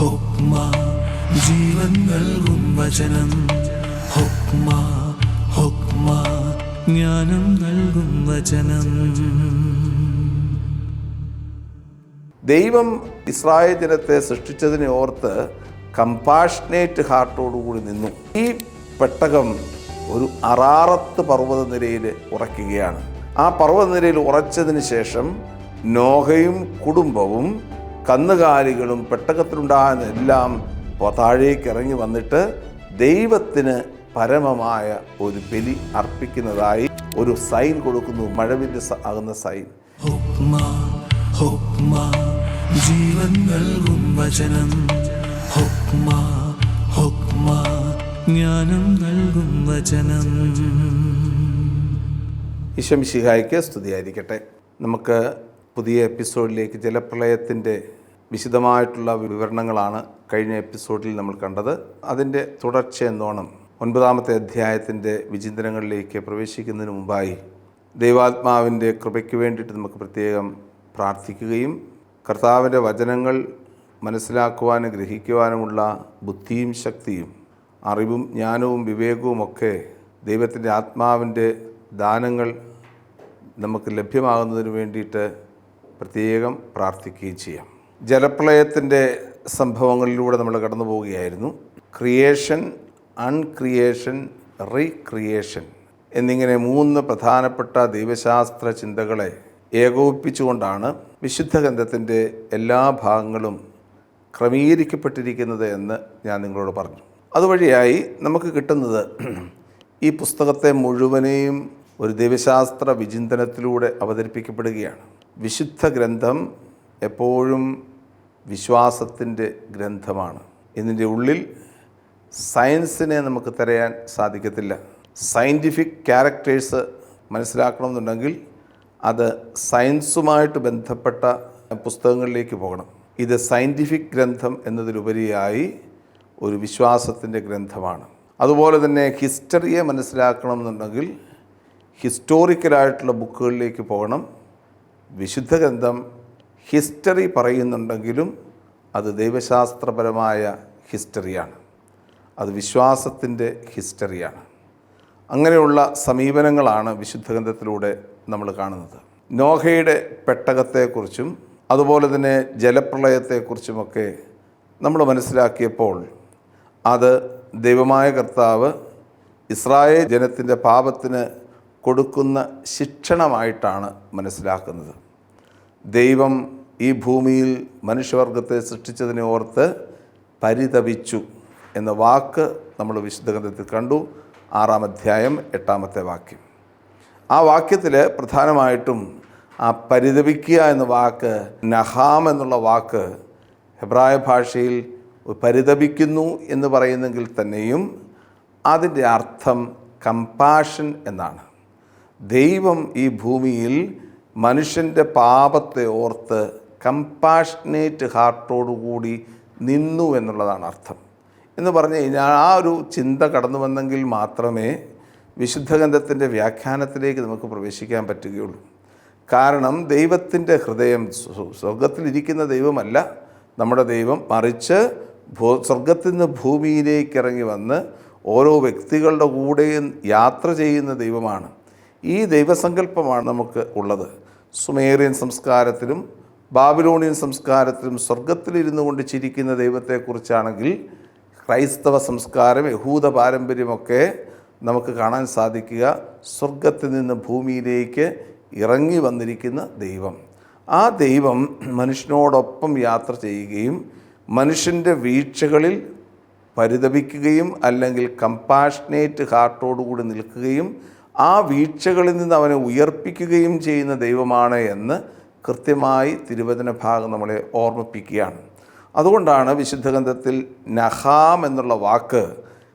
ജീവൻ നൽകും വചനം ഹുക്മ ഹുക്മ ജ്ഞാനം നൽകും വചനം. ദൈവം ഇസ്രായേൽ ജനത്തെ സൃഷ്ടിച്ചതിനെ ഓർത്ത് കമ്പാഷനേറ്റ് ഹാർട്ടോടുകൂടി നിന്നു. ഈ പെട്ടകം ഒരു അറാറത്ത് പർവതനിരയിൽ ഉറയ്ക്കുകയാണ്. ആ പർവതനിരയിൽ ഉറച്ചതിന് ശേഷം നോഹയും കുടുംബവും കന്നുകാലികളും പെട്ടകത്തിലുണ്ടാകുന്ന എല്ലാം താഴേക്ക് ഇറങ്ങി വന്നിട്ട് ദൈവത്തിന് പരമമായ ഒരു ബലി അർപ്പിക്കുന്നതായി ഒരു സൈൻ കൊടുക്കുന്നു മഴവിന്റെ ആകുന്ന സൈൻ. ജീവൻ നൽകും വചനം. ജ്ഞാനം നൽകും വചനം. ഈശംശിഹായ്ക്ക് സ്തുതിയായിരിക്കട്ടെ. നമുക്ക് പുതിയ എപ്പിസോഡിലേക്ക് ജലപ്രളയത്തിന്റെ വിശദമായിട്ടുള്ള വിവരണങ്ങളാണ് കഴിഞ്ഞ എപ്പിസോഡിൽ നമ്മൾ കണ്ടത്. അതിന്റെ തുടർച്ച എന്നോണം ഒൻപതാമത്തെ അധ്യായത്തിന്റെ വിചിന്തനങ്ങളിലേക്ക് പ്രവേശിക്കുന്നതിന് മുമ്പായി ദൈവാത്മാവിന്റെ കൃപയ്ക്ക് വേണ്ടിയിട്ട് നമുക്ക് പ്രത്യേകം പ്രാർത്ഥിക്കുകയും കർത്താവിന്റെ വചനങ്ങൾ മനസ്സിലാക്കുവാനും ഗ്രഹിക്കുവാനുമുള്ള ബുദ്ധിയും ശക്തിയും അറിവും ജ്ഞാനവും വിവേകവുമൊക്കെ ദൈവത്തിന്റെ ആത്മാവിന്റെ ദാനങ്ങൾ നമുക്ക് ലഭ്യമാകുന്നതിന് വേണ്ടിയിട്ട് പ്രത്യേകം പ്രാർത്ഥിക്കുകയും ചെയ്യാം. ജലപ്രളയത്തിന്റെ സംഭവങ്ങളിലൂടെ നമ്മൾ കടന്നു പോവുകയായിരുന്നു. ക്രിയേഷൻ അൺക്രിയേഷൻ റീക്രിയേഷൻ എന്നിങ്ങനെ മൂന്ന് പ്രധാനപ്പെട്ട ദൈവശാസ്ത്ര ചിന്തകളെ ഏകോപിപ്പിച്ചുകൊണ്ടാണ് വിശുദ്ധ ഗ്രന്ഥത്തിന്റെ എല്ലാ ഭാഗങ്ങളും ക്രമീകരിക്കപ്പെട്ടിരിക്കുന്നത് എന്ന് ഞാൻ നിങ്ങളോട് പറഞ്ഞു. അതുവഴിയായി നമുക്ക് കിട്ടുന്നത് ഈ പുസ്തകത്തെ മുഴുവനെയും ഒരു ദൈവശാസ്ത്ര വിചിന്തനത്തിലൂടെ അവതരിപ്പിക്കപ്പെടുകയാണ്. വിശുദ്ധ ഗ്രന്ഥം എപ്പോഴും വിശ്വാസത്തിന്റെ ഗ്രന്ഥമാണ്. ഇതിന്റെ ഉള്ളിൽ സയൻസിനെ നമുക്ക് തിരയാൻ സാധിക്കത്തില്ല. സയന്റിഫിക് ക്യാരക്ടേഴ്സ് മനസ്സിലാക്കണമെന്നുണ്ടെങ്കിൽ അത് സയൻസുമായിട്ട് ബന്ധപ്പെട്ട പുസ്തകങ്ങളിലേക്ക് പോകണം. ഇത് സയന്റിഫിക് ഗ്രന്ഥം എന്നതിലുപരിയായി ഒരു വിശ്വാസത്തിന്റെ ഗ്രന്ഥമാണ്. അതുപോലെ തന്നെ ഹിസ്റ്ററിയെ മനസ്സിലാക്കണമെന്നുണ്ടെങ്കിൽ ഹിസ്റ്റോറിക്കലായിട്ടുള്ള ബുക്കുകളിലേക്ക് പോകണം. വിശുദ്ധ ഗ്രന്ഥം ഹിസ്റ്ററി പറയുന്നുണ്ടെങ്കിലും അത് ദൈവശാസ്ത്രപരമായ ഹിസ്റ്ററിയാണ്. അത് വിശ്വാസത്തിന്റെ ഹിസ്റ്ററിയാണ്. അങ്ങനെയുള്ള സമീപനങ്ങളാണ് വിശുദ്ധ ഗ്രന്ഥത്തിലൂടെ നമ്മൾ കാണുന്നത്. നോഹയുടെ പെട്ടകത്തെക്കുറിച്ചും അതുപോലെ തന്നെ ജലപ്രളയത്തെക്കുറിച്ചുമൊക്കെ നമ്മൾ മനസ്സിലാക്കിയപ്പോൾ അത് ദൈവമായ കർത്താവ് ഇസ്രായേൽ ജനത്തിന്റെ പാപത്തിന് കൊടുക്കുന്ന ശിക്ഷണമായിട്ടാണ് മനസ്സിലാക്കുന്നത്. ദൈവം ഈ ഭൂമിയിൽ മനുഷ്യവർഗത്തെ സൃഷ്ടിച്ചതിനെ ഓർത്ത് പരിതപിച്ചു എന്ന വാക്ക് നമ്മൾ വിശുദ്ധ ഗ്രന്ഥത്തിൽ കണ്ടു. ആറാം അധ്യായം എട്ടാമത്തെ വാക്യം. ആ വാക്യത്തിൽ പ്രധാനമായിട്ടും ആ പരിതപിക്കുക എന്ന വാക്ക് നഹാം എന്നുള്ള വാക്ക് ഹെബ്രായ ഭാഷയിൽ പരിതപിക്കുന്നു എന്ന് പറയുന്നെങ്കിൽ തന്നെയും അതിന്റെ അർത്ഥം കമ്പാഷൻ എന്നാണ്. ദൈവം ഈ ഭൂമിയിൽ മനുഷ്യന്റെ പാപത്തെ ഓർത്ത് കമ്പാഷനേറ്റ് ഹാർട്ടോടുകൂടി നിന്നു എന്നുള്ളതാണ് അർത്ഥം. എന്ന് പറഞ്ഞു കഴിഞ്ഞാൽ ആ ഒരു ചിന്ത കടന്നു വന്നെങ്കിൽ മാത്രമേ വിശുദ്ധ ഗ്രന്ഥത്തിന്റെ വ്യാഖ്യാനത്തിലേക്ക് നമുക്ക് പ്രവേശിക്കാൻ പറ്റുകയുള്ളൂ. കാരണം ദൈവത്തിന്റെ ഹൃദയം സ്വ- സ്വർഗത്തിലിരിക്കുന്ന ദൈവമല്ല. നമ്മുടെ ദൈവം മറിച്ച് ഭൂ സ്വർഗത്തിൽ നിന്ന് ഭൂമിയിലേക്ക് ഇറങ്ങി വന്ന് ഓരോ വ്യക്തികളുടെ കൂടെയും യാത്ര ചെയ്യുന്ന ദൈവമാണ്. ഈ ദൈവസങ്കല്പമാണ് നമുക്ക് ഉള്ളത്. സുമേറിയൻ സംസ്കാരത്തിലും ബാബിലോണിയൻ സംസ്കാരത്തിലും സ്വർഗത്തിലിരുന്നു കൊണ്ട് ചിരിക്കുന്ന ദൈവത്തെക്കുറിച്ചാണെങ്കിൽ ക്രൈസ്തവ സംസ്കാരം യഹൂദ പാരമ്പര്യമൊക്കെ നമുക്ക് കാണാൻ സാധിക്കുക. സ്വർഗത്തിൽ നിന്ന് ഭൂമിയിലേക്ക് ഇറങ്ങി വന്നിരിക്കുന്ന ദൈവം. ആ ദൈവം മനുഷ്യനോടൊപ്പം യാത്ര ചെയ്യുകയും മനുഷ്യന്റെ വീഴ്ചകളിൽ പരിതപിക്കുകയും അല്ലെങ്കിൽ കമ്പാഷനേറ്റ് ഹാർട്ടോടുകൂടി നിൽക്കുകയും ആ വീഴ്ചകളിൽ നിന്ന് അവനെ ഉയർപ്പിക്കുകയും ചെയ്യുന്ന ദൈവമാണ് എന്ന് കൃത്യമായി തിരുവചന ഭാഗം നമ്മളെ ഓർമ്മിപ്പിക്കുകയാണ്. അതുകൊണ്ടാണ് വിശുദ്ധ ഗ്രന്ഥത്തിൽ നഹാം എന്നുള്ള വാക്ക്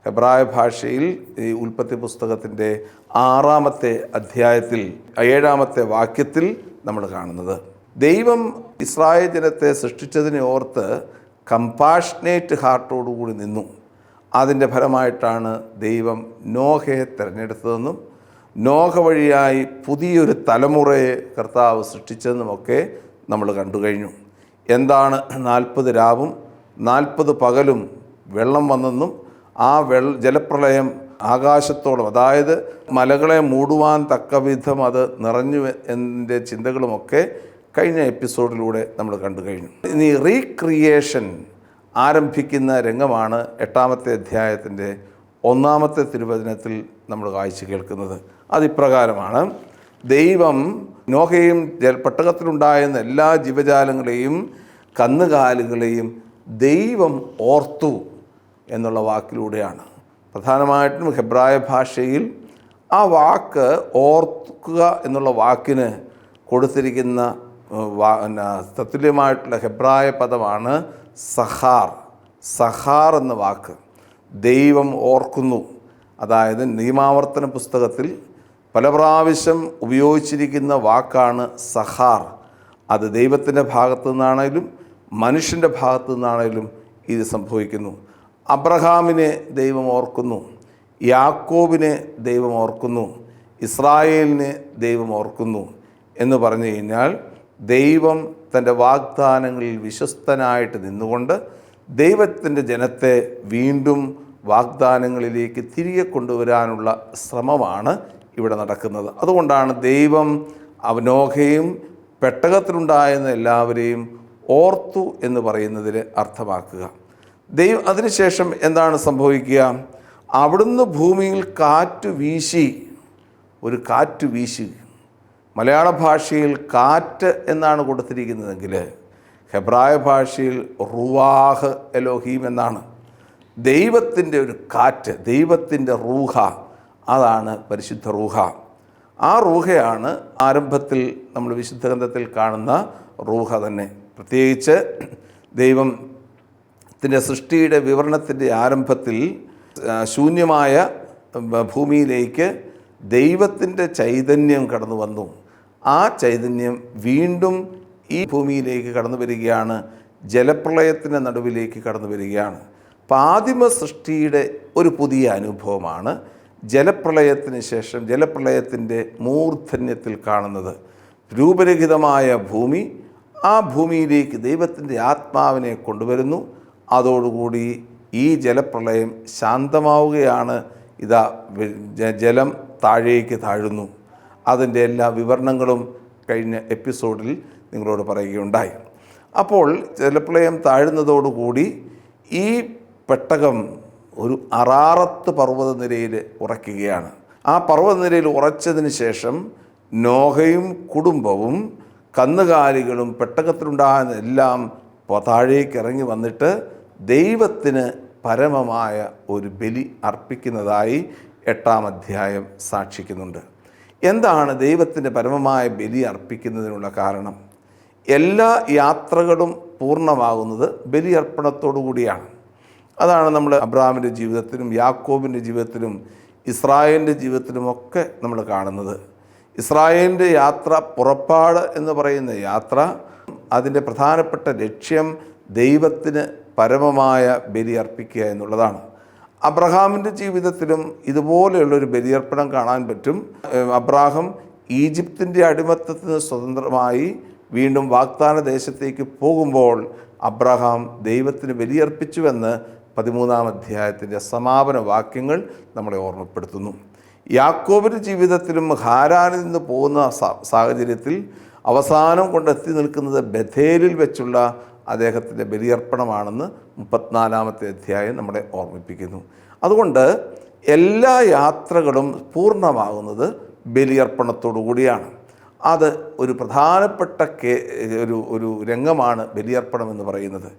ഹെബ്രായ ഭാഷയിൽ ഈ ഉൽപ്പത്തി പുസ്തകത്തിന്റെ ആറാമത്തെ അധ്യായത്തിൽ ഏഴാമത്തെ വാക്യത്തിൽ നമ്മൾ കാണുന്നത്. ദൈവം ഇസ്രായേൽ ജനത്തെ സൃഷ്ടിച്ചതിനെ ഓർത്ത് കമ്പാഷനേറ്റ് ഹാർട്ടോടുകൂടി നിന്നു. അതിന്റെ ഫലമായിട്ടാണ് ദൈവം നോഹയെ തിരഞ്ഞെടുത്തതെന്നും നോഹ വഴിയായി പുതിയൊരു തലമുറയെ കർത്താവ് സൃഷ്ടിച്ചതെന്നുമൊക്കെ നമ്മൾ കണ്ടു കഴിഞ്ഞു. എന്താണ് നാൽപ്പത് രാവും നാൽപ്പത് പകലും വെള്ളം വന്നെന്നും ആ വെള്ള ജലപ്രളയം ആകാശത്തോളം അതായത് മലകളെ മൂടുവാൻ തക്ക വിധം അത് നിറഞ്ഞു എന്റെ ചിന്തകളുമൊക്കെ കഴിഞ്ഞ എപ്പിസോഡിലൂടെ നമ്മൾ കണ്ടു കഴിഞ്ഞു. ഇനി റീക്രിയേഷൻ ആരംഭിക്കുന്ന രംഗമാണ് എട്ടാമത്തെ അധ്യായത്തിന്റെ ഒന്നാമത്തെ തിരുവചനത്തിൽ നമ്മൾ കാഴ്ച കേൾക്കുന്നത് അതിപ്രകാരമാണ്. ദൈവം നോഹയും പെട്ടകത്തിലുണ്ടായിരുന്ന എല്ലാ ജീവജാലങ്ങളെയും കന്നുകാലികളെയും ദൈവം ഓർത്തു എന്നുള്ള വാക്കിലൂടെയാണ്. പ്രധാനമായിട്ടും ഹെബ്രായ ഭാഷയിൽ ആ വാക്ക് ഓർക്കുക എന്നുള്ള വാക്കിന് കൊടുത്തിരിക്കുന്ന തത്തുല്യമായിട്ടുള്ള ഹെബ്രായ പദമാണ് സഹാർ. സഹാർ എന്ന വാക്ക്. ദൈവം ഓർക്കുന്നു. അതായത് നിയമാവർത്തന പുസ്തകത്തിൽ പല പ്രാവശ്യം ഉപയോഗിച്ചിരിക്കുന്ന വാക്കാണ് സഹാർ. അത് ദൈവത്തിന്റെ ഭാഗത്തു നിന്നാണേലും മനുഷ്യന്റെ ഭാഗത്തു നിന്നാണേലും ഇത് സംഭവിക്കുന്നു. അബ്രഹാമിനെ ദൈവം ഓർക്കുന്നു. യാക്കോബിനെ ദൈവം ഓർക്കുന്നു. ഇസ്രായേലിനെ ദൈവം ഓർക്കുന്നു. എന്ന് പറഞ്ഞു കഴിഞ്ഞാൽ ദൈവം തന്റെ വാഗ്ദാനങ്ങളിൽ വിശ്വസ്തനായിട്ട് നിന്നുകൊണ്ട് ദൈവത്തിന്റെ ജനത്തെ വീണ്ടും വാഗ്ദാനങ്ങളിലേക്ക് തിരികെ കൊണ്ടുവരാനുള്ള ശ്രമമാണ് ഇവിടെ നടക്കുന്നത്. അതുകൊണ്ടാണ് ദൈവം അവനോഹയും പെട്ടകത്തിലുണ്ടായിരുന്ന എല്ലാവരെയും ഓർത്തു എന്ന് പറയുന്നതിൽ അർത്ഥമാക്കുക. ദൈവം അതിനുശേഷം എന്താണ് സംഭവിക്കുക? അവിടുന്ന് ഭൂമിയിൽ കാറ്റ് വീശി ഒരു കാറ്റ് വീശി. മലയാള ഭാഷയിൽ കാറ്റ് എന്നാണ് കൊടുത്തിരിക്കുന്നതെങ്കിൽ ഹെബ്രായ ഭാഷയിൽ റുവാഹ് എലോഹീം എന്നാണ്. ദൈവത്തിന്റെ ഒരു കാറ്റ് ദൈവത്തിന്റെ റൂഹ അതാണ് പരിശുദ്ധ റൂഹ. ആ റൂഹയാണ് ആരംഭത്തിൽ നമ്മൾ വിശുദ്ധ ഗ്രന്ഥത്തിൽ കാണുന്ന റൂഹ തന്നെ. പ്രത്യേകിച്ച് ദൈവം ത്തിന്റെ സൃഷ്ടിയുടെ വിവരണത്തിന്റെ ആരംഭത്തിൽ ശൂന്യമായ ഭൂമിയിലേക്ക് ദൈവത്തിന്റെ ചൈതന്യം കടന്നു വന്നു. ആ ചൈതന്യം വീണ്ടും ഈ ഭൂമിയിലേക്ക് കടന്നു വരികയാണ്. ജലപ്രളയത്തിന്റെ നടുവിലേക്ക് കടന്നു വരികയാണ്. ആദിമ സൃഷ്ടിയുടെ ഒരു പുതിയ അനുഭവമാണ് ജലപ്രളയത്തിന് ശേഷം ജലപ്രളയത്തിന്റെ മൂർധന്യത്തിൽ കാണുന്നത്. രൂപരഹിതമായ ഭൂമി ആ ഭൂമിയിലേക്ക് ദൈവത്തിന്റെ ആത്മാവിനെ കൊണ്ടുവരുന്നു. അതോടുകൂടി ഈ ജലപ്രളയം ശാന്തമാവുകയാണ്. ഇതാ ജലം താഴേക്ക് താഴുന്നു. അതിന്റെ എല്ലാ വിവരണങ്ങളും കഴിഞ്ഞ എപ്പിസോഡിൽ നിങ്ങളോട് പറയുകയുണ്ടായി. അപ്പോൾ ജലപ്രളയം താഴുന്നതോടുകൂടി ഈ പെട്ടകം ഒരു അറാറത്ത് പർവതനിരയിൽ ഉറയ്ക്കുകയാണ്. ആ പർവതനിരയിൽ ഉറച്ചതിന് ശേഷം നോഹയും കുടുംബവും കന്നുകാലികളും പെട്ടകത്തിലുണ്ടാകുന്ന എല്ലാം താഴേക്ക് ഇറങ്ങി വന്നിട്ട് ദൈവത്തിന് പരമമായ ഒരു ബലി അർപ്പിക്കുന്നതായി എട്ടാം അധ്യായം സാക്ഷിക്കുന്നുണ്ട്. എന്താണ് ദൈവത്തിന്റെ പരമമായ ബലി അർപ്പിക്കുന്നതിനുള്ള കാരണം? എല്ലാ യാത്രകളും പൂർണമാകുന്നത് ബലിയർപ്പണത്തോടു കൂടിയാണ്. അതാണ് നമ്മൾ അബ്രാമിന്റെ ജീവിതത്തിലും യാക്കോബിന്റെ ജീവിതത്തിലും ഇസ്രായേലിന്റെ ജീവിതത്തിലുമൊക്കെ നമ്മൾ കാണുന്നത്. ഇസ്രായേലിന്റെ യാത്ര പുറപ്പാട് എന്ന് പറയുന്ന യാത്ര അതിന്റെ പ്രധാനപ്പെട്ട ലക്ഷ്യം ദൈവത്തിന് പരമമായ ബലി അർപ്പിക്കുക എന്നുള്ളതാണ്. അബ്രഹാമിന്റെ ജീവിതത്തിലും ഇതുപോലെയുള്ളൊരു ബലിയർപ്പണം കാണാൻ പറ്റും. അബ്രാഹം ഈജിപ്തിന്റെ അടിമത്തത്തിന് സ്വതന്ത്രമായി വീണ്ടും വാഗ്ദാന ദേശത്തേക്ക് പോകുമ്പോൾ അബ്രഹാം ദൈവത്തിന് ബലിയർപ്പിച്ചുവെന്ന് പതിമൂന്നാം അധ്യായത്തിന്റെ സമാപന വാക്യങ്ങൾ നമ്മളെ ഓർമ്മപ്പെടുത്തുന്നു. യാക്കോബിന്റെ ജീവിതത്തിലും ഹാരാനിൽ നിന്ന് പോകുന്ന സാഹചര്യത്തിൽ അവസാനം കൊണ്ടെത്തി നിൽക്കുന്നത് ബഥേലിൽ വെച്ചുള്ള അദ്ദേഹത്തിന്റെ ബലിയർപ്പണമാണെന്ന് മുപ്പത്തിനാലാമത്തെ അധ്യായം നമ്മളെ ഓർമ്മിപ്പിക്കുന്നു. അതുകൊണ്ട് എല്ലാ യാത്രകളും പൂർണമാകുന്നത് ബലിയർപ്പണത്തോടു കൂടിയാണ്. അത് ഒരു പ്രധാനപ്പെട്ട കേ ഒരു ഒരു രംഗമാണ് ബലിയർപ്പണം എന്ന് പറയുന്നത്.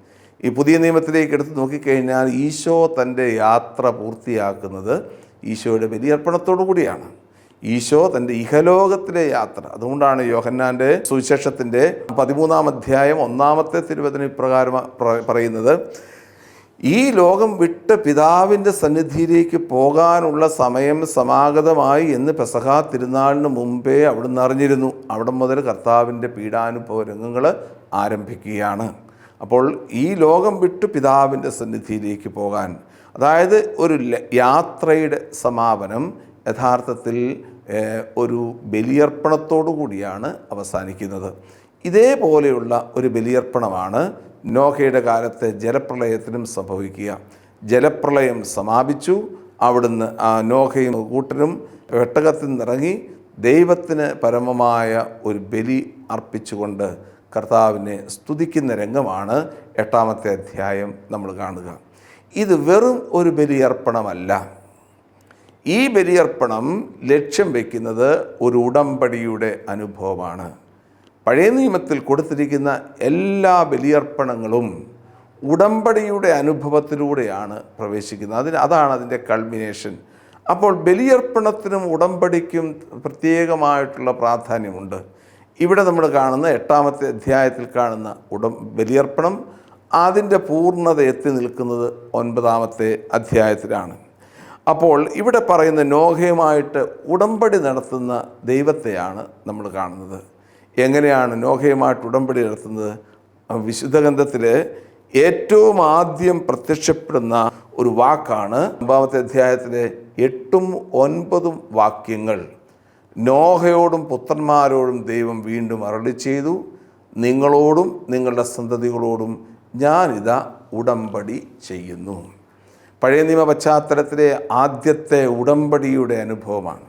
ഈ പുതിയ നിയമത്തിലേക്ക് എടുത്ത് നോക്കിക്കഴിഞ്ഞാൽ ഈശോ തന്റെ യാത്ര പൂർത്തിയാക്കുന്നത് ഈശോയുടെ ബലിയർപ്പണത്തോടു കൂടിയാണ്. ഈശോ തന്റെ ഇഹലോകത്തിലെ യാത്ര. അതുകൊണ്ടാണ് യോഹന്നാന്റെ സുവിശേഷത്തിന്റെ പതിമൂന്നാം അധ്യായം ഒന്നാമത്തെ തിരുവചന ഇപ്രകാരം പറയുന്നത്. ഈ ലോകം വിട്ട് പിതാവിന്റെ സന്നിധിയിലേക്ക് പോകാനുള്ള സമയം സമാഗതമായി എന്ന് പെസഹ തിരുനാളിന് മുമ്പേ അവിടുന്ന് അറിഞ്ഞിരുന്നു. അവിടെ മുതൽ കർത്താവിന്റെ പീഡാനുഭവ രംഗങ്ങൾ ആരംഭിക്കുകയാണ്. അപ്പോൾ ഈ ലോകം വിട്ട് പിതാവിന്റെ സന്നിധിയിലേക്ക് പോകാൻ അതായത് ഒരു യാത്രയുടെ സമാപനം യഥാർത്ഥത്തിൽ ഒരു ബലിയർപ്പണത്തോടു കൂടിയാണ് അവസാനിക്കുന്നത്. ഇതേപോലെയുള്ള ഒരു ബലിയർപ്പണമാണ് നോഹയുടെ കാലത്തെ ജലപ്രളയത്തിനും സംഭവിക്കുക. ജലപ്രളയം സമാപിച്ചു. അവിടുന്ന് ആ നോഹയും കൂട്ടനും പെട്ടകത്തിൽ നിന്നിറങ്ങി ദൈവത്തിന് പരമമായ ഒരു ബലി അർപ്പിച്ചുകൊണ്ട് കർത്താവിനെ സ്തുതിക്കുന്ന രംഗമാണ് എട്ടാമത്തെ അധ്യായം നമ്മൾ കാണുക. ഇത് വെറും ഒരു ബലിയർപ്പണമല്ല. ഈ ബലിയർപ്പണം ലക്ഷ്യം വയ്ക്കുന്നത് ഒരു ഉടമ്പടിയുടെ അനുഭവമാണ്. പഴയ നിയമത്തിൽ കൊടുത്തിരിക്കുന്ന എല്ലാ ബലിയർപ്പണങ്ങളും ഉടമ്പടിയുടെ അനുഭവത്തിലൂടെയാണ് പ്രവേശിക്കുന്നത്. അതിന് അതാണ് അതിന്റെ കൾമിനേഷൻ അപ്പോൾ ബലിയർപ്പണത്തിനും ഉടമ്പടിക്കും പ്രത്യേകമായിട്ടുള്ള പ്രാധാന്യമുണ്ട്. ഇവിടെ നമ്മൾ കാണുന്ന എട്ടാമത്തെ അധ്യായത്തിൽ കാണുന്ന ഉടം ബലിയർപ്പണം അതിന്റെ പൂർണത എത്തി നിൽക്കുന്നത് ഒൻപതാമത്തെ അധ്യായത്തിലാണ്. അപ്പോൾ ഇവിടെ പറയുന്ന നോഹയുമായിട്ട് ഉടമ്പടി നടത്തുന്ന ദൈവത്തെയാണ് നമ്മൾ കാണുന്നത്. എങ്ങനെയാണ് നോഹയുമായിട്ട് ഉടമ്പടി നടത്തുന്നത്? വിശുദ്ധ ഗ്രന്ഥത്തിൽ ഏറ്റവും ആദ്യം പ്രത്യക്ഷപ്പെടുന്ന ഒരു വാക്കാണ് ഒമ്പതാമത്തെ അധ്യായത്തിലെ എട്ടും ഒൻപതും വാക്യങ്ങൾ. നോഹയോടും പുത്രന്മാരോടും ദൈവം വീണ്ടും അരളി ചെയ്തു. നിങ്ങളോടും നിങ്ങളുടെ സന്തതികളോടും ഞാനിതാ ഉടമ്പടി ചെയ്യുന്നു. പഴയ നിയമ പശ്ചാത്തലത്തിലെ ആദ്യത്തെ ഉടമ്പടിയുടെ അനുഭവമാണ്.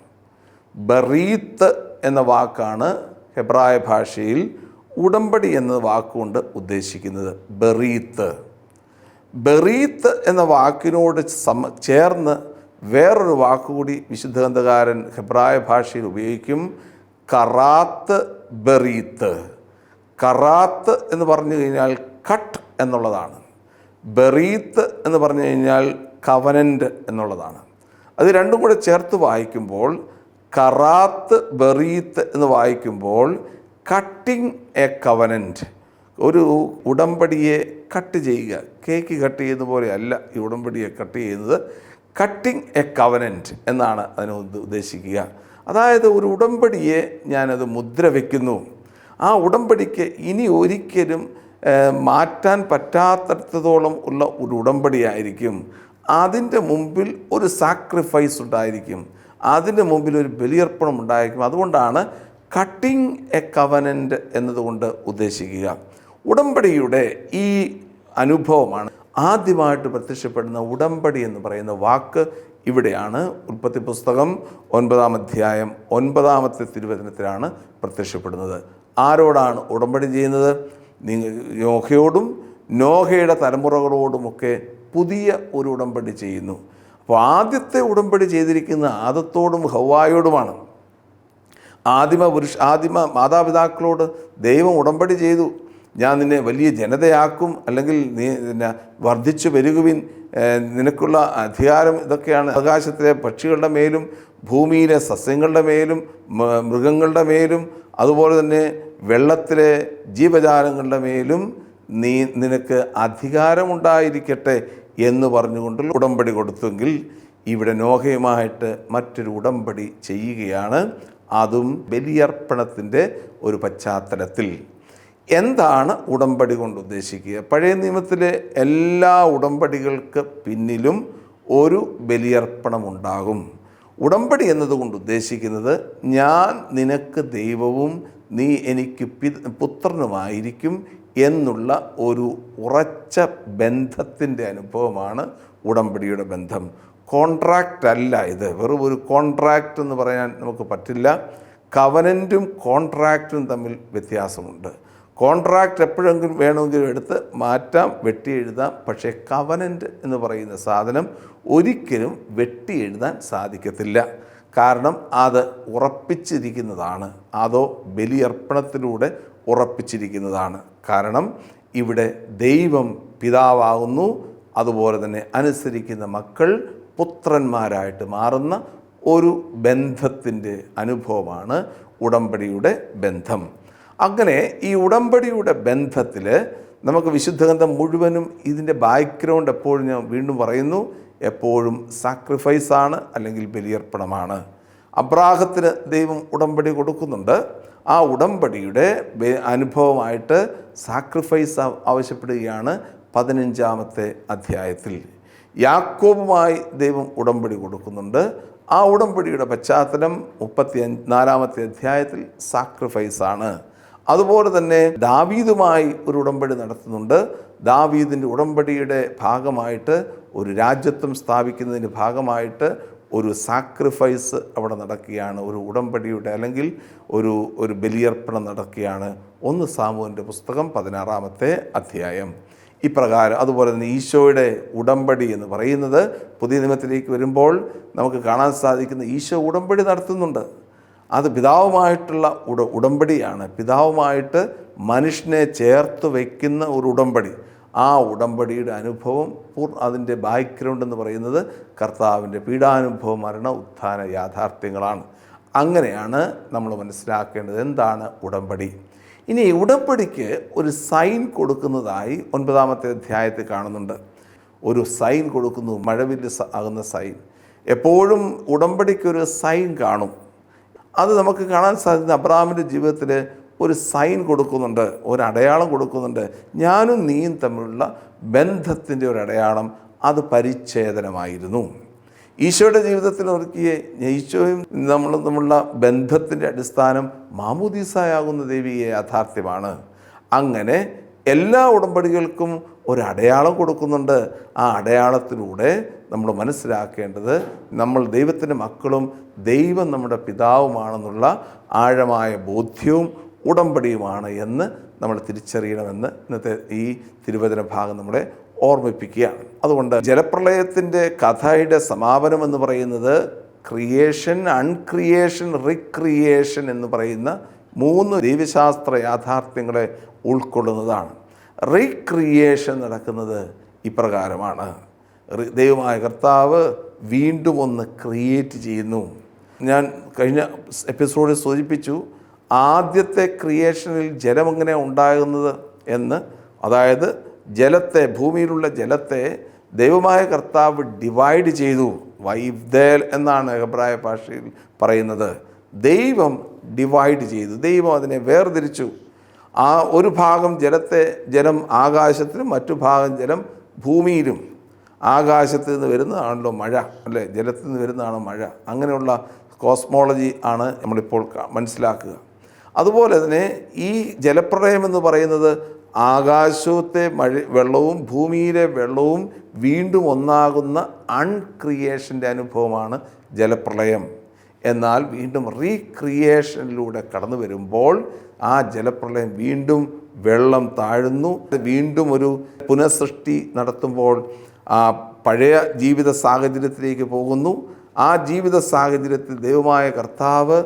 ബറീത്ത് എന്ന വാക്കാണ് ഹെബ്രായ ഭാഷയിൽ ഉടമ്പടി എന്ന വാക്കുകൊണ്ട് ഉദ്ദേശിക്കുന്നത് ബെറീത്ത്. ബെറീത്ത് എന്ന വാക്കിനോട് സമ ചേർന്ന് വേറൊരു വാക്കുകൂടി വിശുദ്ധ ഗ്രന്ഥകാരൻ ഹെബ്രായ ഭാഷയിൽ ഉപയോഗിക്കും. കറാത്ത് ബെറീത്ത്. കറാത്ത് എന്ന് പറഞ്ഞു കഴിഞ്ഞാൽ കട്ട് എന്നുള്ളതാണ്. ബെറീത്ത് എന്ന് പറഞ്ഞു കഴിഞ്ഞാൽ കവനന്റ് എന്നുള്ളതാണ്. അത് രണ്ടും കൂടെ ചേർത്ത് വായിക്കുമ്പോൾ കറാത്ത് ബറീത്ത് എന്ന് വായിക്കുമ്പോൾ കട്ടിങ് എ കവനന്റ് ഒരു ഉടമ്പടിയെ കട്ട് ചെയ്യുക. കേക്ക് കട്ട് ചെയ്യുന്ന പോലെയല്ല ഈ ഉടമ്പടിയെ കട്ട് ചെയ്യുന്നത്. കട്ടിങ് എ കവനന്റ് എന്നാണ് അതിന് ഉദ്ദേശിക്കുക. അതായത് ഒരു ഉടമ്പടിയെ ഞാനത് മുദ്ര വയ്ക്കുന്നു ആ ഉടമ്പടിക്ക് ഇനി ഒരിക്കലും മാറ്റാൻ പറ്റാത്തടത്തോളം ഉള്ള ഒരു ഉടമ്പടിയായിരിക്കും. അതിന്റെ മുമ്പിൽ ഒരു സാക്രിഫൈസ് ഉണ്ടായിരിക്കും. അതിന്റെ മുമ്പിൽ ഒരു ബലിയർപ്പണം ഉണ്ടായിരിക്കും. അതുകൊണ്ടാണ് കട്ടിംഗ് എ കവനന്റ് എന്നതുകൊണ്ട് ഉദ്ദേശിക്കുക. ഉടമ്പടിയുടെ ഈ അനുഭവമാണ് ആദ്യമായിട്ട് പ്രത്യക്ഷപ്പെടുന്ന ഉടമ്പടി എന്ന് പറയുന്ന വാക്ക് ഇവിടെയാണ്. ഉൽപ്പത്തി പുസ്തകം ഒൻപതാം അധ്യായം ഒൻപതാമത്തെ തിരുവചനത്തിലാണ് പ്രത്യക്ഷപ്പെടുന്നത്. ആരോടാണ് ഉടമ്പടി ചെയ്യുന്നത്? നിങ്ങൾ നോഹയോടും നോഹയുടെ തലമുറകളോടുമൊക്കെ പുതിയ ഒരു ഉടമ്പടി ചെയ്യുന്നു. അപ്പോൾ ആദ്യത്തെ ഉടമ്പടി ചെയ്തിരിക്കുന്ന ആദത്തോടും ഹവായോടുമാണ്. ആദിമ പുരുഷ ആദിമ മാതാപിതാക്കളോട് ദൈവം ഉടമ്പടി ചെയ്തു. ഞാൻ നിന്നെ വലിയ ജനതയാക്കും അല്ലെങ്കിൽ നീ പിന്നെ വർദ്ധിച്ചു വരികുവിൻ നിനക്കുള്ള അധികാരം ഇതൊക്കെയാണ്. ആകാശത്തിലെ പക്ഷികളുടെ മേലും ഭൂമിയിലെ സസ്യങ്ങളുടെ മേലും മൃഗങ്ങളുടെ മേലും അതുപോലെ തന്നെ വെള്ളത്തിലെ ജീവജാലങ്ങളുടെ മേലും നീ നിനക്ക് അധികാരമുണ്ടായിരിക്കട്ടെ എന്ന് പറഞ്ഞുകൊണ്ട് ഉടമ്പടി കൊടുത്തെങ്കിൽ ഇവിടെ നോഹയുമായിട്ട് മറ്റൊരു ഉടമ്പടി ചെയ്യുകയാണ്. അതും ബലിയർപ്പണത്തിന്റെ ഒരു പശ്ചാത്തലത്തിൽ. എന്താണ് ഉടമ്പടി കൊണ്ട് ഉദ്ദേശിക്കുക? പഴയ നിയമത്തിലെ എല്ലാ ഉടമ്പടികൾക്ക് പിന്നിലും ഒരു ബലിയർപ്പണം ഉണ്ടാകും. ഉടമ്പടി എന്നതുകൊണ്ട് ഉദ്ദേശിക്കുന്നത് ഞാൻ നിനക്ക് ദൈവവും നീ എനിക്ക് പി പുത്രനുമായിരിക്കും എന്നുള്ള ഒരു ഉറച്ച ബന്ധത്തിന്റെ അനുഭവമാണ് ഉടമ്പടിയുടെ ബന്ധം. കോൺട്രാക്റ്റ് അല്ല ഇത്. വെറും ഒരു കോൺട്രാക്റ്റ് എന്ന് പറയാൻ നമുക്ക് പറ്റില്ല. കവനന്റും കോൺട്രാക്റ്റും തമ്മിൽ വ്യത്യാസമുണ്ട്. കോൺട്രാക്റ്റ് എപ്പോഴെങ്കിലും വേണമെങ്കിലും എടുത്ത് മാറ്റാം വെട്ടി എഴുതാം. പക്ഷേ കവനന്റ് എന്ന് പറയുന്ന സാധനം ഒരിക്കലും വെട്ടി എഴുതാൻ സാധിക്കത്തില്ല. കാരണം അത് ഉറപ്പിച്ചിരിക്കുന്നതാണ്. അതോ ബലിയർപ്പണത്തിലൂടെ ഉറപ്പിച്ചിരിക്കുന്നതാണ്. കാരണം ഇവിടെ ദൈവം പിതാവാകുന്നു അതുപോലെ തന്നെ അനുസരിക്കുന്ന മക്കൾ പുത്രന്മാരായിട്ട് മാറുന്ന ഒരു ബന്ധത്തിന്റെ അനുഭവമാണ് ഉടമ്പടിയുടെ ബന്ധം. അങ്ങനെ ഈ ഉടമ്പടിയുടെ ബന്ധത്തിൽ നമുക്ക് വിശുദ്ധഗന്ധം മുഴുവനും ഇതിന്റെ ബാക്ക്ഗ്രൗണ്ട് എപ്പോഴും ഞാൻ വീണ്ടും പറയുന്നു എപ്പോഴും സാക്രിഫൈസാണ് അല്ലെങ്കിൽ ബലിയർപ്പണമാണ്. അബ്രാഹത്തിന് ദൈവം ഉടമ്പടി കൊടുക്കുന്നുണ്ട്. ആ ഉടമ്പടിയുടെ അനുഭവമായിട്ട് സാക്രിഫൈസ് ആവ- ആവശ്യപ്പെടുകയാണ് പതിനഞ്ചാമത്തെ അധ്യായത്തിൽ. യാക്കോബുമായി ദൈവം ഉടമ്പടി കൊടുക്കുന്നുണ്ട്. ആ ഉടമ്പടിയുടെ പശ്ചാത്തലം മുപ്പത്തി നാലാമത്തെ അധ്യായത്തിൽ സാക്രിഫൈസാണ് അതുപോലെ തന്നെ ദാവീദുമായി ഒരു ഉടമ്പടി നടത്തുന്നുണ്ട്. ദാവീദിന്റെ ഉടമ്പടിയുടെ ഭാഗമായിട്ട് ഒരു രാജ്യത്വം സ്ഥാപിക്കുന്നതിന്റെ ഭാഗമായിട്ട് ഒരു സാക്രിഫൈസ് അവിടെ നടക്കുകയാണ് ഒരു ഉടമ്പടിയുടെ അല്ലെങ്കിൽ ഒരു ഒരു ബലിയർപ്പണം നടക്കുകയാണ്. ഒന്ന് സാമുവിന്റെ പുസ്തകം പതിനാറാമത്തെ അധ്യായം. ഇപ്രകാരം അതുപോലെ തന്നെ ഈശോയുടെ ഉടമ്പടി എന്ന് പറയുന്നത് പുതിയ നിയമത്തിലേക്ക് വരുമ്പോൾ നമുക്ക് കാണാൻ സാധിക്കുന്ന ഈശോ ഉടമ്പടി നടത്തുന്നുണ്ട്. അത് പിതാവുമായിട്ടുള്ള ഉട ഉടമ്പടിയാണ്. പിതാവുമായിട്ട് മനുഷ്യനെ ചേർത്ത് വയ്ക്കുന്ന ഒരു ഉടമ്പടി. ആ ഉടമ്പടിയുടെ അനുഭവം പൂർ അതിന്റെ ബാക്ക്ഗ്രൗണ്ട് എന്ന് പറയുന്നത് കർത്താവിന്റെ പീഡാനുഭവ മരണ ഉത്ഥാന യാഥാർത്ഥ്യങ്ങളാണ്. അങ്ങനെയാണ് നമ്മൾ മനസ്സിലാക്കേണ്ടത് എന്താണ് ഉടമ്പടി. ഇനി ഉടമ്പടിക്ക് ഒരു സൈൻ കൊടുക്കുന്നതായി ഒൻപതാമത്തെ അധ്യായത്തിൽ കാണുന്നുണ്ട്. ഒരു സൈൻ കൊടുക്കുന്നു മഴവില്ല് ആകുന്ന സൈൻ. എപ്പോഴും ഉടമ്പടിക്കൊരു സൈൻ കാണും. അത് നമുക്ക് കാണാൻ സാധിക്കുന്ന അബ്രാമിന്റെ ജീവിതത്തിൽ ഒരു സൈൻ കൊടുക്കുന്നുണ്ട് ഒരു അടയാളം കൊടുക്കുന്നുണ്ട്. ഞാനും നീയും തമ്മിലുള്ള ബന്ധത്തിന്റെ ഒരു അടയാളം അത് പരിച്ഛേദനമായിരുന്നു. ഈശോയുടെ ജീവിതത്തിൽ ഒരുക്കിയ ഈശോയും നമ്മളും തമ്മിലുള്ള ബന്ധത്തിന്റെ അടിസ്ഥാനം മാമുദീസായാകുന്ന ദേവിയെ യാഥാർത്ഥ്യമാണ്. അങ്ങനെ എല്ലാ ഉടമ്പടികൾക്കും ഒരു അടയാളം കൊടുക്കുന്നുണ്ട്. ആ അടയാളത്തിലൂടെ നമ്മൾ മനസ്സിലാക്കേണ്ടത് നമ്മൾ ദൈവത്തിന്റെ മക്കളും ദൈവം നമ്മുടെ പിതാവുമാണെന്നുള്ള ആഴമായ ബോധ്യവും ഉടമ്പടിയുമാണ് എന്ന് നമ്മൾ തിരിച്ചറിയണമെന്ന് ഇന്നത്തെ ഈ തിരുവചന ഭാഗം നമ്മളെ ഓർമ്മിപ്പിക്കുകയാണ്. അതുകൊണ്ട് ജലപ്രളയത്തിന്റെ കഥയുടെ സമാപനം എന്ന് പറയുന്നത് ക്രിയേഷൻ അൺക്രിയേഷൻ റിക്രിയേഷൻ എന്ന് പറയുന്ന മൂന്ന് ദൈവശാസ്ത്ര യാഥാർത്ഥ്യങ്ങളെ ഉൾക്കൊള്ളുന്നതാണ്. റീക്രിയേഷൻ നടക്കുന്നത് ഇപ്രകാരമാണ്. ദൈവമായ കർത്താവ് വീണ്ടും ഒന്ന് ക്രിയേറ്റ് ചെയ്യുന്നു. ഞാൻ കഴിഞ്ഞ എപ്പിസോഡിൽ സൂചിപ്പിച്ചു ആദ്യത്തെ ക്രിയേഷനിൽ ജലം എങ്ങനെ ഉണ്ടാകുന്നത് എന്ന് അതായത് ജലത്തെ ഭൂമിയിലുള്ള ജലത്തെ ദൈവമായ കർത്താവ് ഡിവൈഡ് ചെയ്തു. വൈബ്ദേൽ എന്നാണ് അഭിപ്രായ ഭാഷയിൽ പറയുന്നത്. ദൈവം ഡിവൈഡ് ചെയ്തു. ദൈവം അതിനെ വേർതിരിച്ചു. ആ ഒരു ഭാഗം ജലത്തെ ജലം ആകാശത്തിലും മറ്റു ഭാഗം ജലം ഭൂമിയിലും. ആകാശത്ത് നിന്ന് വരുന്നതാണല്ലോ മഴ അല്ലേ? ജലത്തിൽ നിന്ന് വരുന്നതാണ് മഴ. അങ്ങനെയുള്ള കോസ്മോളജി ആണ് നമ്മളിപ്പോൾ മനസ്സിലാക്കുക. അതുപോലെ തന്നെ ഈ ജലപ്രളയം എന്ന് പറയുന്നത് ആകാശത്തെ മഴ വെള്ളവും ഭൂമിയിലെ വെള്ളവും വീണ്ടും ഒന്നാകുന്ന അൺക്രിയേഷന്റെ അനുഭവമാണ് ജലപ്രളയം. എന്നാൽ വീണ്ടും റീക്രിയേഷനിലൂടെ കടന്നു വരുമ്പോൾ ആ ജലപ്രളയം വീണ്ടും വെള്ളം താഴുന്നു. വീണ്ടും ഒരു പുനഃസൃഷ്ടി നടത്തുമ്പോൾ ആ പഴയ ജീവിത സാഹചര്യത്തിലേക്ക് പോകുന്നു. ആ ജീവിത സാഹചര്യത്തിൽ ദൈവമായ കർത്താവ്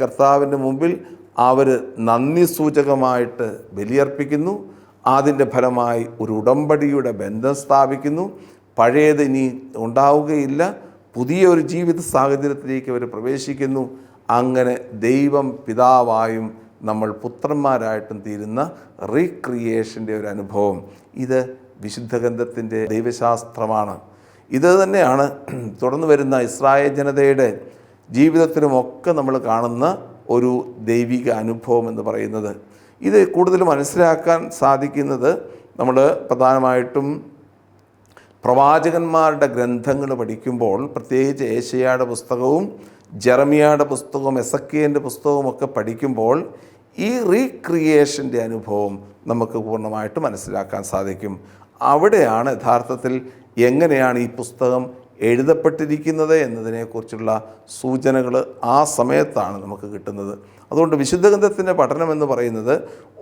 കർത്താവിന്റെ മുമ്പിൽ അവർ നന്ദി സൂചകമായിട്ട് ബലിയർപ്പിക്കുന്നു. അതിന്റെ ഫലമായി ഒരു ഉടമ്പടിയുടെ ബന്ധം സ്ഥാപിക്കുന്നു. പഴയത് ഇനി ഉണ്ടാവുകയില്ല. പുതിയ ഒരു ജീവിത സാഹചര്യത്തിലേക്ക് അവർ പ്രവേശിക്കുന്നു. അങ്ങനെ ദൈവം പിതാവായും നമ്മൾ പുത്രന്മാരായിട്ടും തീരുന്ന റീക്രിയേഷന്റെ ഒരു അനുഭവം. ഇത് വിശുദ്ധ ഗന്ധത്തിന്റെ ദൈവശാസ്ത്രമാണ്. ഇത് തന്നെയാണ് തുടർന്ന് വരുന്ന ഇസ്രായേൽ ജനതയുടെ ജീവിതത്തിലുമൊക്കെ നമ്മൾ കാണുന്ന ഒരു ദൈവിക അനുഭവം എന്ന് പറയുന്നത്. ഇത് കൂടുതൽ മനസ്സിലാക്കാൻ സാധിക്കുന്നത് നമ്മൾ പ്രധാനമായിട്ടും പ്രവാചകന്മാരുടെ ഗ്രന്ഥങ്ങൾ പഠിക്കുമ്പോൾ പ്രത്യേകിച്ച് ഏഷ്യയുടെ പുസ്തകവും ജെറമിയയുടെ പുസ്തകവും എസക്കിയന്റെ പുസ്തകവും ഒക്കെ പഠിക്കുമ്പോൾ ഈ റീക്രിയേഷന്റെ അനുഭവം നമുക്ക് പൂർണമായിട്ട് മനസ്സിലാക്കാൻ സാധിക്കും. അവിടെയാണ് യഥാർത്ഥത്തിൽ എങ്ങനെയാണ് ഈ പുസ്തകം എഴുതപ്പെട്ടിരിക്കുന്നത് എന്നതിനെക്കുറിച്ചുള്ള സൂചനകൾ ആ സമയത്താണ് നമുക്ക് കിട്ടുന്നത്. അതുകൊണ്ട് വിശുദ്ധഗന്ധത്തിന്റെ പഠനം എന്ന് പറയുന്നത്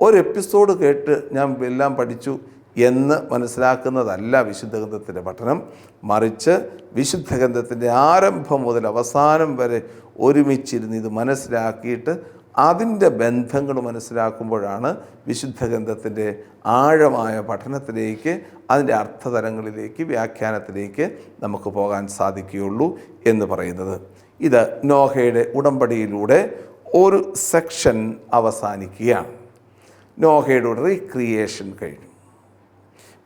ഒരു എപ്പിസോഡ് കേട്ട് ഞാൻ എല്ലാം പഠിച്ചു എന്ന് മനസ്സിലാക്കുന്നതല്ല വിശുദ്ധഗന്ധത്തിന്റെ പഠനം. മറിച്ച് വിശുദ്ധഗന്ധത്തിന്റെ ആരംഭം മുതൽ അവസാനം വരെ ഒരുമിച്ചിരുന്ന് ഇത് മനസ്സിലാക്കിയിട്ട് അതിന്റെ ബന്ധങ്ങൾ മനസ്സിലാക്കുമ്പോഴാണ് വിശുദ്ധ ഗ്രന്ഥത്തിന്റെ ആഴമായ പഠനത്തിലേക്ക് അതിന്റെ അർത്ഥതലങ്ങളിലേക്ക് വ്യാഖ്യാനത്തിലേക്ക് നമുക്ക് പോകാൻ സാധിക്കുകയുള്ളൂ എന്ന് പറയുന്നത്. ഇത് നോഹയുടെ ഉടമ്പടിയിലൂടെ ഒരു സെക്ഷൻ അവസാനിക്കുകയാണ്. നോഹയുടെ റീക്രിയേഷൻ കഴിഞ്ഞു.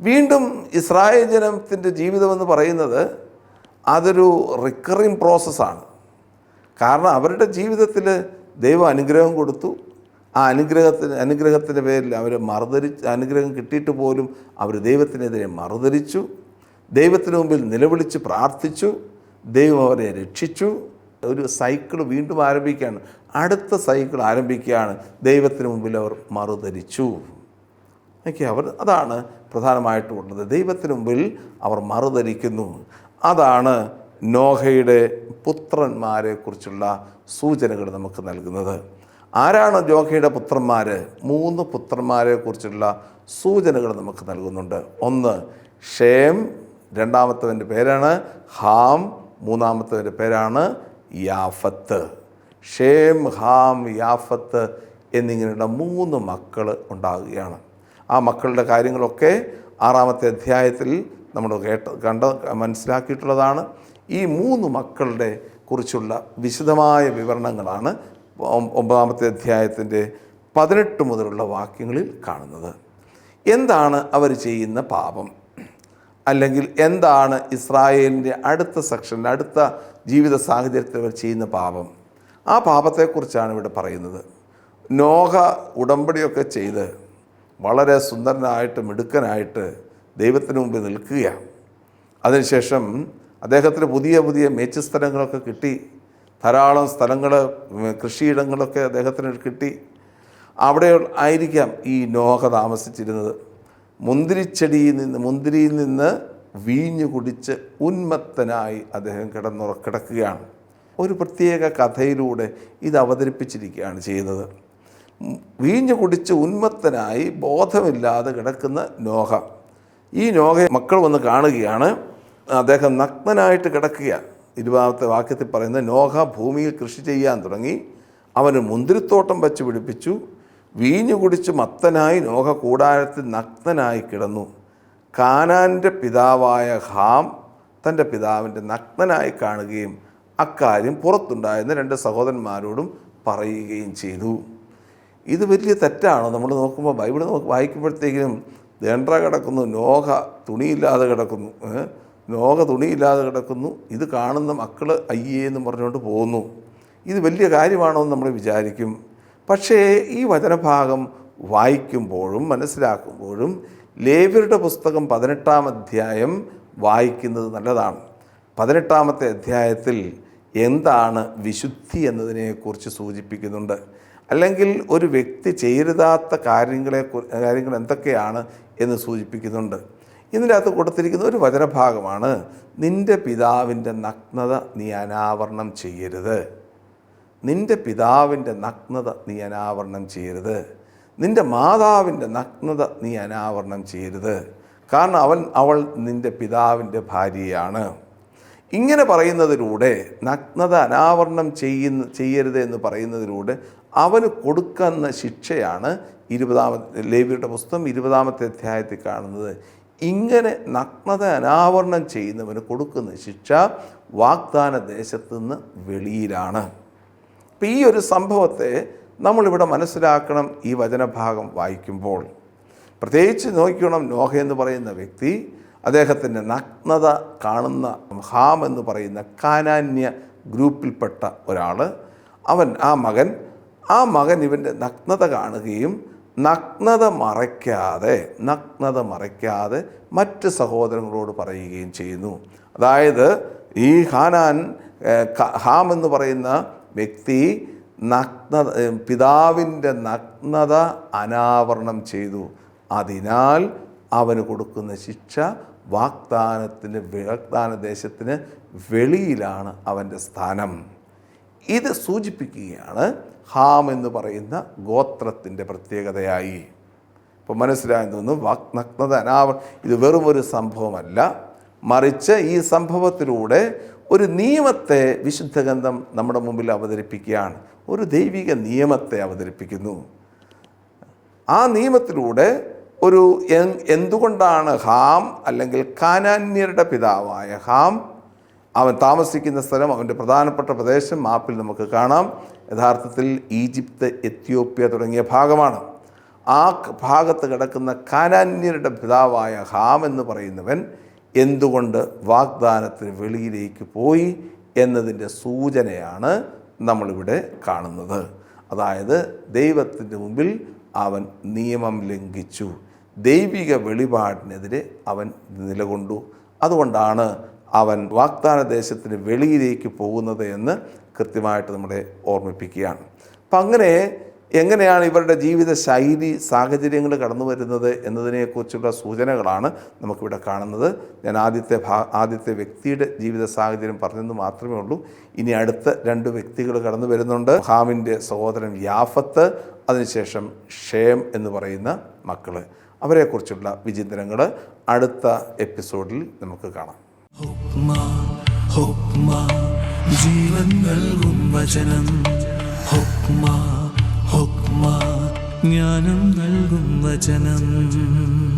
വീണ്ടും ഇസ്രായേൽ ജനത്തിന്റെ ജീവിതമെന്ന് പറയുന്നത് അതൊരു റിക്കറിങ് പ്രോസസ്സാണ് കാരണം അവരുടെ ജീവിതത്തിൽ ദൈവം അനുഗ്രഹം കൊടുത്തു. ആ അനുഗ്രഹത്തിന് അനുഗ്രഹത്തിന്റെ പേരിൽ അവർ മറുതരിച്ച് അനുഗ്രഹം കിട്ടിയിട്ട് പോലും അവർ ദൈവത്തിനെതിരെ മറുതരിച്ചു ദൈവത്തിന് മുമ്പിൽ നിലവിളിച്ച് പ്രാർത്ഥിച്ചു. ദൈവം അവരെ രക്ഷിച്ചു. ഒരു സൈക്കിൾ വീണ്ടും ആരംഭിക്കുകയാണ്. അടുത്ത സൈക്കിൾ ആരംഭിക്കുകയാണ്. ദൈവത്തിന് മുമ്പിൽ അവർ മറുതരിച്ചു ഓക്കെ അവർ അതാണ് പ്രധാനമായിട്ടും ഉള്ളത്. ദൈവത്തിന് മുമ്പിൽ അവർ മറുതരിക്കുന്നു അതാണ് നോഹയുടെ പുത്രന്മാരെ കുറിച്ചുള്ള സൂചനകൾ നമുക്ക് നൽകുന്നത്. ആരാണ് നോഹയുടെ പുത്രന്മാർ മൂന്ന് പുത്രന്മാരെ കുറിച്ചുള്ള സൂചനകൾ നമുക്ക് നൽകുന്നുണ്ട്. ഒന്ന് ഷേം. രണ്ടാമത്തവന്റെ പേരാണ് ഹാം. മൂന്നാമത്തവന്റെ പേരാണ് യാഫത്ത്. ഷേം ഹാം യാഫത്ത് എന്നിങ്ങനെയുള്ള മൂന്ന് മക്കൾ ഉണ്ടാകുകയാണ്. ആ മക്കളുടെ കാര്യങ്ങളൊക്കെ ആറാമത്തെ അധ്യായത്തിൽ നമ്മൾ കേട്ട കണ്ട മനസ്സിലാക്കിയിട്ടുള്ളതാണ്. ഈ മൂന്ന് മക്കളുടെ കുറിച്ചുള്ള വിശദമായ വിവരണങ്ങളാണ് ഒമ്പതാമത്തെ അധ്യായത്തിന്റെ പതിനെട്ട് മുതലുള്ള വാക്യങ്ങളിൽ കാണുന്നത്. എന്താണ് അവർ ചെയ്യുന്ന പാപം? അല്ലെങ്കിൽ എന്താണ് ഇസ്രായേലിന്റെ അടുത്ത സെക്ഷനിൽ അടുത്ത ജീവിത സാഹചര്യത്തിൽ അവർ ചെയ്യുന്ന പാപം? ആ പാപത്തെക്കുറിച്ചാണ് ഇവിടെ പറയുന്നത്. നോഹ ഉടമ്പടിയൊക്കെ ചെയ്ത് വളരെ സുന്ദരനായിട്ട് മിടുക്കനായിട്ട് ദൈവത്തിന് മുമ്പിൽ നിൽക്കുകയാണ്. അതിനുശേഷം അദ്ദേഹത്തിന് പുതിയ പുതിയ മേച്ചുസ്ഥലങ്ങളൊക്കെ കിട്ടി. ധാരാളം സ്ഥലങ്ങൾ കൃഷിയിടങ്ങളൊക്കെ അദ്ദേഹത്തിന് കിട്ടി. അവിടെ ആയിരിക്കാം ഈ നോഹ താമസിച്ചിരുന്നത്. മുന്തിരിച്ചെടിയിൽ നിന്ന് മുന്തിരിയിൽ നിന്ന് വീഞ്ഞു കുടിച്ച് ഉന്മത്തനായി അദ്ദേഹം കിടന്നുറ കിടക്കുകയാണ്. ഒരു പ്രത്യേക കഥയിലൂടെ ഇത് അവതരിപ്പിച്ചിരിക്കുകയാണ് ചെയ്യുന്നത്. വീഞ്ഞു കുടിച്ച് ഉന്മത്തനായി ബോധമില്ലാതെ കിടക്കുന്ന നോഹ. ഈ നോഹ മക്കൾ വന്ന് കാണുകയാണ്. അദ്ദേഹം നഗ്നനായിട്ട് കിടക്കുക. ഇരുപതാമത്തെ വാക്യത്തിൽ പറയുന്നത് നോഹ ഭൂമിയിൽ കൃഷി ചെയ്യാൻ തുടങ്ങി. അവന് മുന്തിരിത്തോട്ടം വച്ച് പിടിപ്പിച്ചു. വീഞ്ഞു കുടിച്ച് മത്തനായി നോഹ കൂടാരത്തിൽ നഗ്നനായി കിടന്നു. കാനാന്റെ പിതാവായ ഹാം തന്റെ പിതാവിന്റെ നഗ്നനായി കാണുകയും അക്കാര്യം പുറത്തുണ്ടായിരുന്ന രണ്ട് സഹോദരന്മാരോടും പറയുകയും ചെയ്തു. ഇത് വലിയ തെറ്റാണോ? നമ്മൾ നോക്കുമ്പോൾ ബൈബിൾ നോക്ക് വായിക്കുമ്പോഴത്തേക്കിനും ദേണ്ട്ര കിടക്കുന്നു നോഹ തുണിയില്ലാതെ കിടക്കുന്നു നോഹ തുണിയില്ലാതെ കിടക്കുന്നു. ഇത് കാണുന്ന മക്കൾ അയ്യേ എന്ന് പറഞ്ഞുകൊണ്ട് പോകുന്നു. ഇത് വലിയ കാര്യമാണോ എന്ന് നമ്മൾ വിചാരിക്കും. പക്ഷേ ഈ വചനഭാഗം വായിക്കുമ്പോഴും മനസ്സിലാക്കുമ്പോഴും ലേവ്യരുടെ പുസ്തകം പതിനെട്ടാം അധ്യായം വായിക്കുന്നത് നല്ലതാണ്. പതിനെട്ടാമത്തെ അധ്യായത്തിൽ എന്താണ് വിശുദ്ധി എന്നതിനെക്കുറിച്ച് സൂചിപ്പിക്കുന്നുണ്ട്. അല്ലെങ്കിൽ ഒരു വ്യക്തി ചെയ്യരുതാത്ത കാര്യങ്ങളെ കാര്യങ്ങൾ എന്തൊക്കെയാണ് എന്ന് സൂചിപ്പിക്കുന്നുണ്ട്. ഇതിന്റെ അകത്ത് കൊടുത്തിരിക്കുന്ന ഒരു വചനഭാഗമാണ് നിന്റെ പിതാവിന്റെ നഗ്നത നീ അനാവരണം ചെയ്യരുത്. നിന്റെ പിതാവിന്റെ നഗ്നത നീ അനാവരണം ചെയ്യരുത്. നിന്റെ മാതാവിന്റെ നഗ്നത നീ അനാവരണം ചെയ്യരുത്. കാരണം അവൻ അവൾ നിന്റെ പിതാവിന്റെ ഭാര്യയാണ്. ഇങ്ങനെ പറയുന്നതിലൂടെ നഗ്നത അനാവരണം ചെയ്യുന്ന ചെയ്യരുത് എന്ന് പറയുന്നതിലൂടെ അവന് കൊടുക്കുന്ന ശിക്ഷയാണ് ഇരുപതാമത്തെ ലേവിയുടെ പുസ്തകം ഇരുപതാമത്തെ അധ്യായത്തിൽ കാണുന്നത്. ഇങ്ങനെ നഗ്നത അനാവരണം ചെയ്യുന്നവന് കൊടുക്കുന്ന ശിക്ഷ വാഗ്ദാന ദേശത്തു നിന്ന് വെളിയിലാണ്. അപ്പം ഈ ഒരു സംഭവത്തെ നമ്മളിവിടെ മനസ്സിലാക്കണം ഈ വചനഭാഗം വായിക്കുമ്പോൾ. പ്രത്യേകിച്ച് നോക്കണം നോഹ എന്ന് പറയുന്ന വ്യക്തി അദ്ദേഹത്തിന്റെ നഗ്നത കാണുന്ന ഹാം എന്ന് പറയുന്ന കാനാന്യ ഗ്രൂപ്പിൽപ്പെട്ട ഒരാൾ അവൻ ആ മകൻ ആ മകൻ ഇവന്റെ നഗ്നത കാണുകയും നഗ്നത മറയ്ക്കാതെ നഗ്നത മറയ്ക്കാതെ മറ്റ് സഹോദരങ്ങളോട് പറയുകയും ചെയ്യുന്നു. അതായത് ഈ ഹാനാൻ ഹാം എന്ന് പറയുന്ന വ്യക്തി നഗ്നത പിതാവിന്റെ നഗ്നത അനാവരണം ചെയ്തു. അതിനാൽ അവന് കൊടുക്കുന്ന ശിക്ഷ വാഗ്ദാനത്തിന് വാഗ്ദാന ദേശത്തിന് വെളിയിലാണ് അവന്റെ സ്ഥാനം. ഇത് സൂചിപ്പിക്കുകയാണ് ഹാം എന്ന് പറയുന്ന ഗോത്രത്തിന്റെ പ്രത്യേകതയായി. ഇപ്പോൾ മനസ്സിലായെന്ന് തോന്നുന്നു വാഗ്നഗ്നത അനാവ ഇത് വെറും ഒരു സംഭവമല്ല. മറിച്ച് ഈ സംഭവത്തിലൂടെ ഒരു നിയമത്തെ വിശുദ്ധ ഗന്ധം നമ്മുടെ മുമ്പിൽ അവതരിപ്പിക്കുകയാണ്. ഒരു ദൈവിക നിയമത്തെ അവതരിപ്പിക്കുന്നു. ആ നിയമത്തിലൂടെ ഒരു എന്തുകൊണ്ടാണ് ഹാം അല്ലെങ്കിൽ കാനാന്യരുടെ പിതാവായ ഹാം? അവൻ താമസിക്കുന്ന സ്ഥലം അവന്റെ പ്രധാനപ്പെട്ട പ്രദേശം മാപ്പിൽ നമുക്ക് കാണാം. യഥാർത്ഥത്തിൽ ഈജിപ്ത് എത്യോപ്യ തുടങ്ങിയ ഭാഗമാണ്. ആ ഭാഗത്ത് കിടക്കുന്ന കാനാന്യരുടെ പിതാവായ ഹാം എന്ന് പറയുന്നവൻ എന്തുകൊണ്ട് വാഗ്ദാനത്തിന് വെളിയിലേക്ക് പോയി എന്നതിന്റെ സൂചനയാണ് നമ്മളിവിടെ കാണുന്നത്. അതായത് ദൈവത്തിന്റെ മുമ്പിൽ അവൻ നിയമം ലംഘിച്ചു. ദൈവിക വെളിപാടിനെതിരെ അവൻ നിലകൊണ്ടു. അതുകൊണ്ടാണ് അവൻ വാഗ്ദാന ദേശത്തിന് വെളിയിലേക്ക് പോകുന്നത് എന്ന് കൃത്യമായിട്ട് നമ്മളെ ഓർമ്മിപ്പിക്കുകയാണ്. അപ്പം അങ്ങനെ എങ്ങനെയാണ് ഇവരുടെ ജീവിത ശൈലി സാഹചര്യങ്ങൾ കടന്നു വരുന്നത് എന്നതിനെക്കുറിച്ചുള്ള സൂചനകളാണ് നമുക്കിവിടെ കാണുന്നത്. ഞാൻ ആദ്യത്തെ ഭാ ആദ്യത്തെ വ്യക്തിയുടെ ജീവിത സാഹചര്യം പറഞ്ഞെന്ന് മാത്രമേ ഉള്ളൂ. ഇനി അടുത്ത രണ്ട് വ്യക്തികൾ കടന്നു വരുന്നുണ്ട്. ഹാമിന്റെ സഹോദരൻ യാഫത്ത് അതിനുശേഷം ഷേം എന്ന് പറയുന്ന മക്കൾ അവരെക്കുറിച്ചുള്ള വിചിന്തനങ്ങൾ അടുത്ത എപ്പിസോഡിൽ നമുക്ക് കാണാം. ജീവൻ നൽകും വചനം. ഹുക്മ ഹുക്മ ജ്ഞാനം നൽകും വചനം.